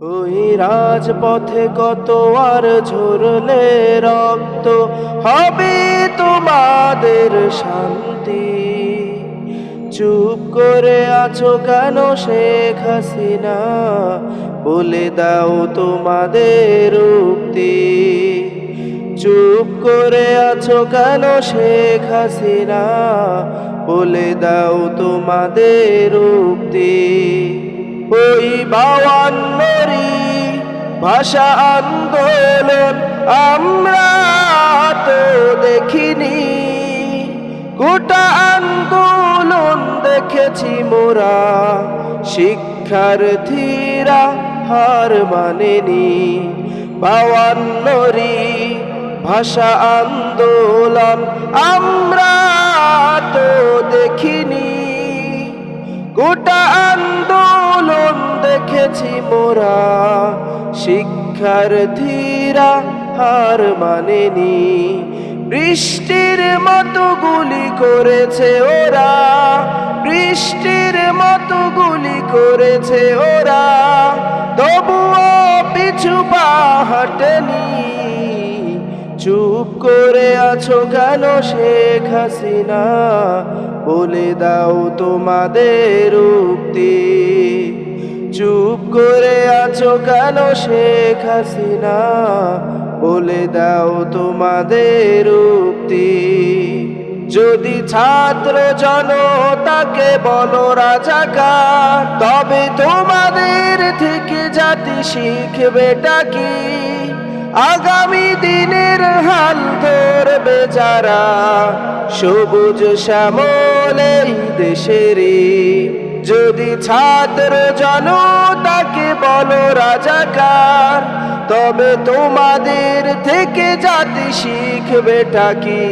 ওই রাজপথে কত আর ঝরলে রক্ত, হবে তোমাদের শান্তি। চুপ করে আছো কেন শেখ হাসিনা? বলে দাও তোমাদের উক্তি। চুপ করে আছো কেন শেখ হাসিনা? বলে দাও তোমাদের উক্তি। ওই বাওয়ান্নরি ভাষা আন্দোলন আমরা তো দেখিনি। গোটা আন্দোলন দেখেছি মোরা শিক্ষার্থীরা হার মানেনি। বাওয়ান্নরি ভাষা আন্দোলন আমরা তো দেখিনি। গোটা দেখেছি মোরা, শিক্ষার্থীরা হার মানেনি। বৃষ্টির মতো গুলি করেছে ওরা, বৃষ্টির মতো গুলি করেছে ওরা। তবুও পিছু পা হাঁটেনি। চুপ করে আছো কেন শেখ হাসিনা? বলে দাও তোমাদের উক্তি। চুপ করে আছো কেন শেখ হাসিনা? বলে দাও তোমাদের উক্তি। যদি ছাত্র জনতাকে বলো রাজাকার, তবে তোমাদের থেকে জাতি শিখবেটা কি? আগামী দিনের হাল ধরবে যারা, সবুজ শ্যামল এই দেশেরই। যদি ছাত্র জনতাকে বলো রাজাকার, তবে তোমাদের থেকে জাতি শিখবেটা কি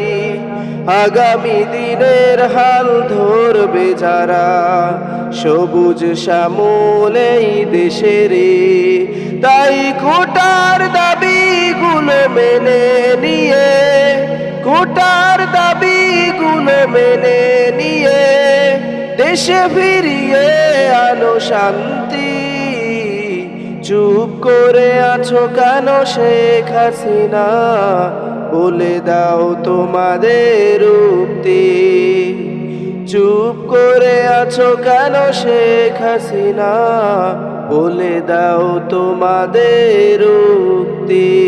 আগামী দিনের হাল ধরবে যারা, সবুজ শ্যামল এই দেশেরই তাই কোটার দাবিগুলো মেনে নিয়ে, কোটার দাবিগুলো মেনে নিয়ে দেশে ফিরিয়ে আনো শান্তি। চুপ করে আছো কেন শেখ হাসিনা? বলে দাও তোমাদের উক্তি। চুপ করে আছো কেন শেখ হাসিনা? বলে দাও তোমাদের উক্তি।